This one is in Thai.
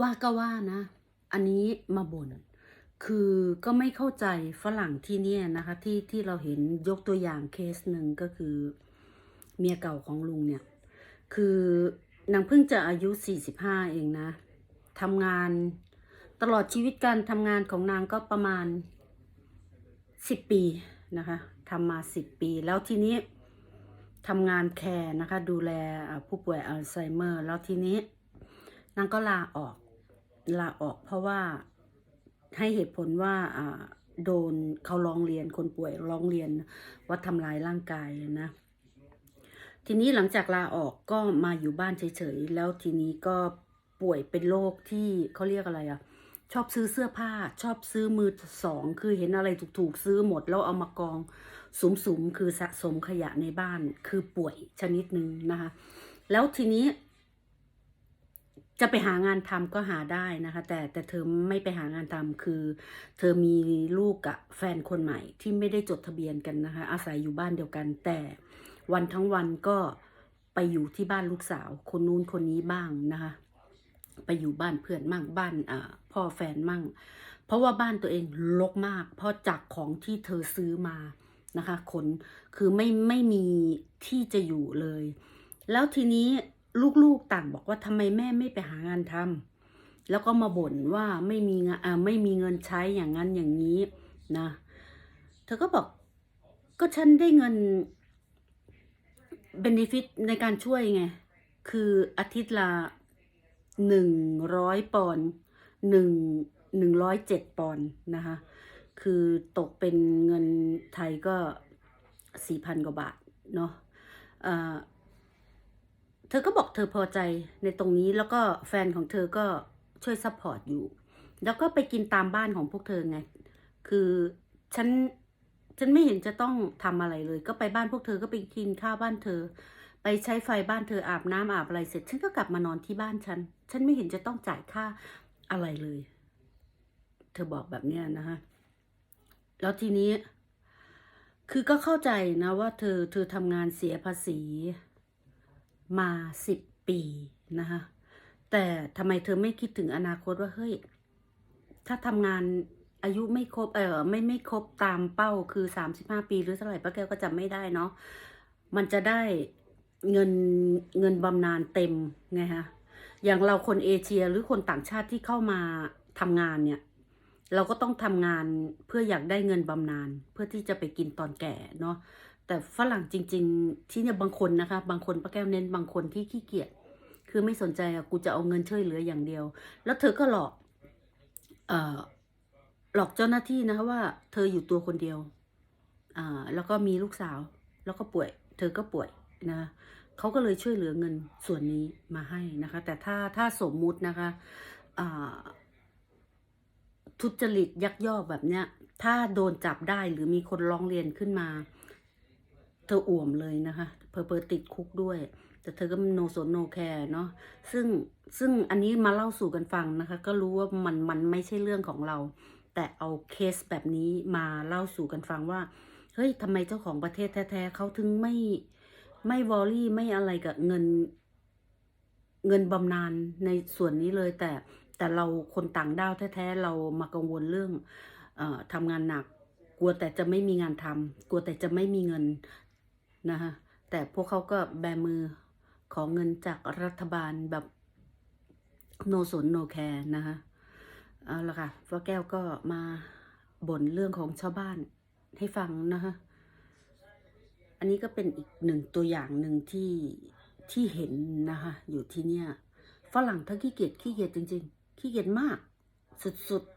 ว่าก็ว่านะ อันนี้มาบ่นคือก็ไม่เข้าใจฝรั่งที่เนี่ยนะคะ ที่ที่เราเห็นยกตัวอย่างเคสหนึ่งก็คือเมียเก่าของลุงเนี่ย คือนางเพิ่งจะอายุ 45 เองนะทำงานตลอดชีวิตการทำงานของนางก็ประมาณ 10 ปีนะคะทำมา 10 ปี แล้วทีนี้ทำงานแคร์นะคะ ดูแลผู้ป่วยอัลไซเมอร์ แล้วทีนี้นางก็ลาออก ลาออกเพราะว่าให้เหตุผลว่าโดนเขาร้องเรียนคนป่วยร้องเรียนว่าทำลายร่างกายนะทีนี้หลังจากลาออกก็มาอยู่บ้านเฉยๆ แล้วทีนี้ก็ป่วยเป็นโรคที่เขาเรียกอะไรอะชอบซื้อเสื้อผ้า ชอบซื้อมือสอง คือเห็นอะไรถูกๆ ซื้อหมด แล้วเอามากองสุมๆ คือสะสมขยะในบ้าน คือป่วยชนิดหนึ่งนะคะ แล้วทีนี้ จะไปหางานทำก็หาได้นะคะ แต่แต่เธอไม่ไปหางานทำคือ เธอมีลูกกับแฟนคนใหม่ที่ไม่ได้จดทะเบียนกันนะคะ อาศัยอยู่บ้านเดียวกัน แต่วันทั้งวันก็ไปอยู่ที่บ้านลูกสาว คนนู้นคนนี้บ้างนะคะ ไปอยู่บ้านเพื่อนมั่งบ้านพ่อแฟนมั่ง เพราะว่าบ้านตัวเองรกมาก เพราะจากของที่เธอซื้อมานะคะขนคือไม่ไม่มีที่จะอยู่เลย แล้วทีนี้ ลูกๆต่างบอกว่าทำไมแม่ไม่ไปหางานทำแล้วก็มาบ่นว่าไม่มีงานไม่มีเงินใช้อย่างนั้นอย่างนี้นะเธอก็บอกก็ฉันได้เงินเบนฟิตในการช่วยไง คืออาทิตย์ละหนึ่งร้อยปอนหนึ่งหนึ่งร้อยเจ็ดปอนนะคะ คือตกเป็นเงินไทยก็สี่พันกว่าบาทเนาะ เธอก็บอกเธอพอใจในตรงนี้แล้วก็แฟนของเธอก็ช่วยซัพพอร์ตอยู่ แล้วก็ไปกินตามบ้านของพวกเธอไง คือฉันฉันไม่เห็นจะต้องทำอะไรเลย ก็ไปบ้านพวกเธอก็ไปกินข้าวบ้านเธอ ไปใช้ไฟบ้านเธออาบน้ำอาบอะไรเสร็จ ฉันก็กลับมานอนที่บ้านฉัน ฉันไม่เห็นจะต้องจ่ายค่าอะไรเลย เธอบอกแบบเนี้ยนะคะแล้วทีนี้ คือก็เข้าใจนะว่าเธอเธอทำงานเสียภาษี มาสิบปีนะคะแต่ทำไมเธอไม่คิดถึงอนาคตว่าเฮ้ย ถ้าทำงานอายุไม่ครบเออไม่ไม่ครบตามเป้าคือสามสิบห้าปีหรือเท่าไหร่ป้าแก้วก็จำไม่ได้เนาะมันจะได้เงินเงินบำนาญเต็มไงฮะอย่างเราคนเอเชียหรือคนต่างชาติที่เข้ามาทำงานเนี่ย เราก็ต้องทำงานเพื่ออยากได้เงินบำนาญเพื่อที่จะไปกินตอนแก่เนาะ แต่ฝรั่งจริง ๆ ที่เนี่ยบางคนนะคะ บางคนป้าแก้วเน้นบางคนที่ขี้เกียจคือไม่สนใจอะกูจะเอาเงินช่วยเหลืออย่างเดียว แล้วเธอก็หลอกเอ่อหลอกเจ้าหน้าที่นะคะว่า เธออยู่ตัวคนเดียวอ่าแล้วก็มีลูกสาว แล้วก็ป่วย เธอก็ป่วยนะเขาก็เลยช่วยเหลือเงินส่วนนี้มาให้นะคะ แต่ถ้าถ้าสมมุตินะคะอ่าทุจริตยักยอกแบบเนี้ย ถ้าโดนจับได้หรือมีคนร้องเรียนขึ้นมา เธออ่วมเลยนะคะเพอเพอติดคุกด้วย แต่เธอก็โนสนโนแคร์เนาะซึ่งซึ่งอันนี้มาเล่าสู่กันฟังนะคะ ก็รู้ว่ามันมันไม่ใช่เรื่องของเรา แต่เอาเคสแบบนี้มาเล่าสู่กันฟังว่าเฮ้ยทำไมเจ้าของประเทศแท้ๆเขาถึงไม่ไม่วอรี่ไม่อะไรกับเงินเงินบำนาญในส่วนนี้เลย แต่แต่เราคนต่างด้าวแท้ๆเรามากังวลเรื่องออทำงานหนัก กลัวแต่จะไม่มีงานทำกลัวแต่จะไม่มีเงิน นะคะแต่พวกเขาก็แบมือขอเงินจากรัฐบาลแบบโนสนโนแคร์นะคะเอาละค่ะฟ้าแก้วก็มาบ่นเรื่องของชาวบ้านให้ฟังนะคะอันนี้ก็เป็นอีกหนึ่งตัวอย่างหนึ่งที่ที่เห็นนะคะอยู่ที่เนี่ยฝรั่งถ้าขี้เกียจขี้เกียจจริง ๆ ขี้เกียจมาก สุดๆ